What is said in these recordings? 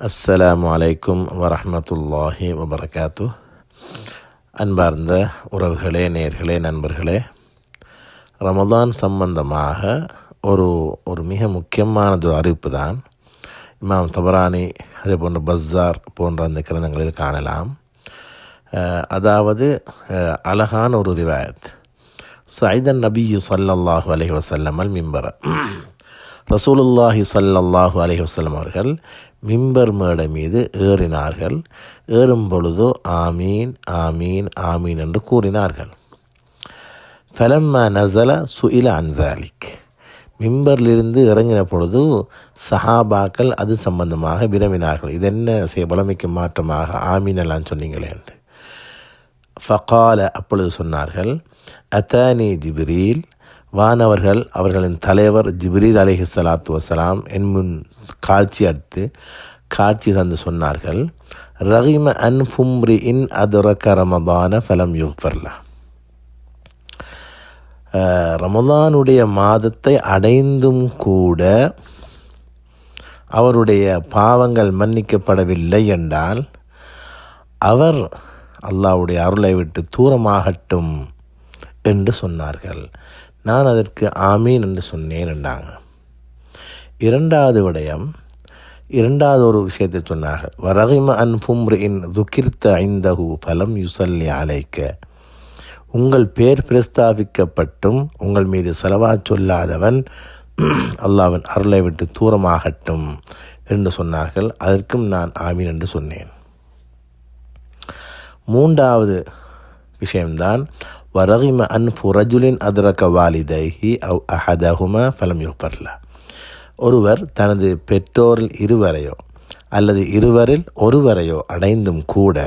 அஸ்ஸலாமு அலைக்கும் வரமத்துல்லாஹி வபரகாத்து. அன்பார்ந்த உறவுகளே நேர்களே நண்பர்களே ரமதான் சம்பந்தமாக ஒரு ஒரு மிக முக்கியமானது அறிவிப்பு தான் இமாம் தபரானி அதே போன்ற பஸ்ஸார் போன்ற அந்த கிரந்தங்களில் காணலாம். அதாவது அழகான ஒரு ரிவாயத். சைதன் நபி சல்லல்லாஹு அலஹி வசல்லமல் அல் மிம்பர. ரசூலுல்லாஹி சல்லாஹு அலைஹி அவர்கள் மிம்பர் மேடை மீது ஏறினார்கள். ஏறும் பொழுது ஆமீன் ஆமீன் ஆமீன் என்று கூறினார்கள். ஃபலம்மா நசல சுயில அன்சாலிக் மிம்பரிலிருந்து இறங்கின பொழுது சஹாபாக்கள் அது சம்பந்தமாக வினவினார்கள். இது என்ன செய்ய புலமைக்கு மாற்றமாக? ஆமீன் எல்லாம் சொன்னீங்களே என்று. ஃபகால அப்பொழுது சொன்னார்கள் அத்தானி ஜிப்ரீல் வானவர்கள் அவர்களின் தலைவர் ஜிப்ரீல் அலிஹி சலாத்து வசலாம் என் முன் காட்சி அடுத்து காட்சி தந்து சொன்னார்கள் ரஹிம அன் ஃபும்ரி இன் அதுரக்க ரமதான ஃபலம் யுஃபர்லா. அஹ், ரமதானுடைய மாதத்தை அடைந்தும் கூட அவருடைய பாவங்கள் மன்னிக்கப்படவில்லை என்றால் அவர் அல்லாஹ்வுடைய அருளை விட்டு தூரமாகட்டும் என்று சொன்னார்கள். நான் அதற்கு ஆமீன் என்று சொன்னேன் என்றாங்க. இரண்டாவது விடயம் இரண்டாவது ஒரு விஷயத்தை சொன்னார்கள். வரகிம அன் இன் துக்கிர்த்த ஐந்தகு பலம் யுசல்லி அலைக்க. உங்கள் பேர் பிரஸ்தாபிக்கப்பட்டும் உங்கள் மீது செலவா சொல்லாதவன் அல்லாவின் அருளை விட்டு தூரமாகட்டும் என்று சொன்னார்கள். அதற்கும் நான் ஆமீன் என்று சொன்னேன். மூன்றாவது விஷயம்தான் வரகிம அன் புரஜுலின் அதிரக்க வாலிதைஹி அவ் அஹதஹுமா ஃபலம் யுப்பர்ல ஒருவர் தனது பெற்றோரில் இருவரையோ அல்லது இருவரில் ஒருவரையோ அடைந்தும் கூட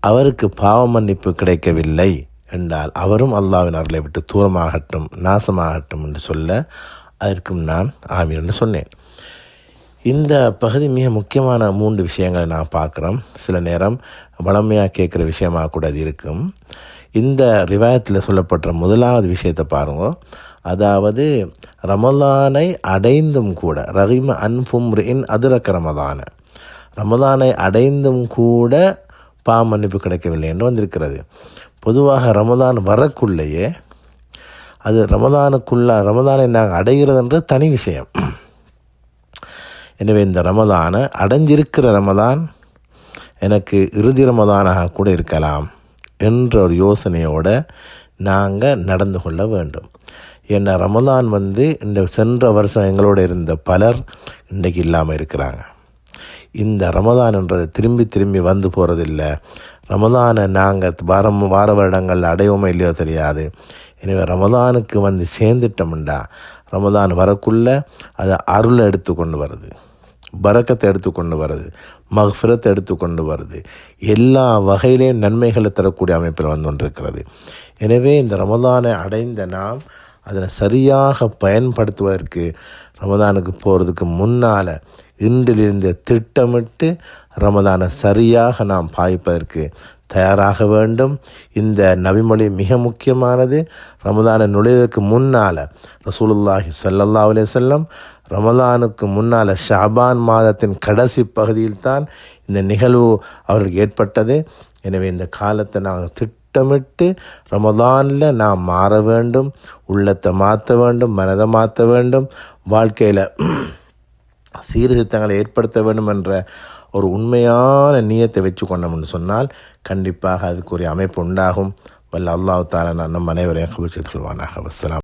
அவருக்கு பாவ மன்னிப்பு கிடைக்கவில்லை என்றால் அவரும் அல்லாவின் அருளை விட்டு தூரமாகட்டும் நாசமாகட்டும் என்று சொல்ல அதற்கும் நான் ஆமீர் என்று சொன்னேன். இந்த பகுதி மிக முக்கியமான மூன்று விஷயங்களை நான் பார்க்குறோம். சில நேரம் வளமையாக கேட்குற விஷயமாக கூட அது இருக்கும். இந்த ரிவாயத்தில் சொல்லப்பட்ட முதலாவது விஷயத்தை பாருங்க. அதாவது ரமலானை அடைந்தும் கூட ரஹிம அன்பும்ரின் அதிரக்க ரமதான ரமலானை அடைந்தும் கூட பா மன்னிப்பு கிடைக்கவில்லை என்று வந்திருக்கிறது. பொதுவாக ரமதான் வரக்குள்ளேயே அது ரமதானுக்குள்ளே ரமதானை நாங்கள் அடைகிறதுன்ற தனி விஷயம். எனவே இந்த ரமதானை அடைஞ்சிருக்கிற ரமதான் எனக்கு இறுதி ரமதானாக கூட இருக்கலாம். என்ற ஒரு யோசனையோடு நாங்கள் நடந்து கொள்ள வேண்டும். ஏன்னா ரமலான் வந்து இந்த சென்ற வருஷம் எங்களோட இருந்த பலர் இன்றைக்கு இல்லாமல் இருக்கிறாங்க. இந்த ரமதான்ன்றது திரும்பி திரும்பி வந்து போகிறதில்ல ரமதானை நாங்கள் வாரம் வார வருடங்கள் அடையவுமே இல்லையோ தெரியாது. எனவே ரமதானுக்கு வந்து சேர்ந்துட்டோம்டா. ரமதான் வரக்குள்ளே அதை அருளை எடுத்து கொண்டு வருது. பறக்கத்தை எடுத்து கொண்டு வருது மஹ்ஃபிரத்தை எடுத்து கொண்டு வருது. எல்லா வகையிலையும் நன்மைகளை தரக்கூடிய அமைப்பில் வந்து கொண்டிருக்கிறது எனவே இந்த ரமதானை அடைந்த நாம் அதனை சரியாக பயன்படுத்துவதற்கு ரமதானுக்கு போகிறதுக்கு முன்னால் இன்றிலிருந்து திட்டமிட்டு ரமதானை சரியாக நாம் பாய்ப்பதற்கு தயாராக வேண்டும். இந்த நபிமொழி மிக முக்கியமானது. ரமதானை நுழைவதற்கு முன்னால் ரசூலுல்லாஹி சல்லல்லா அலே செல்லம் ரமதானுக்கு முன்னால் ஷாபான் மாதத்தின் கடைசி பகுதியில் தான் இந்த நிகழ்வு அவர்களுக்கு ஏற்பட்டது. எனவே இந்த காலத்தை நாங்கள் திட்டமிட்டு ரமதானில் நாம் மாற வேண்டும் உள்ளத்தை மாற்ற வேண்டும் மனதை மாற்ற வேண்டும் வாழ்க்கையில் சீர்திருத்தங்களை ஏற்படுத்த வேண்டும் என்ற ஒரு உண்மையான நீயத்தை வச்சு கொண்டோம்னு சொன்னால் கண்டிப்பாக அதுக்குரிய அமைப்பு உண்டாகும். வல்ல அல்லாஹ் தாலா நம் அனைவரையும் கபிச்சு கொள்வானாக. வசலாம்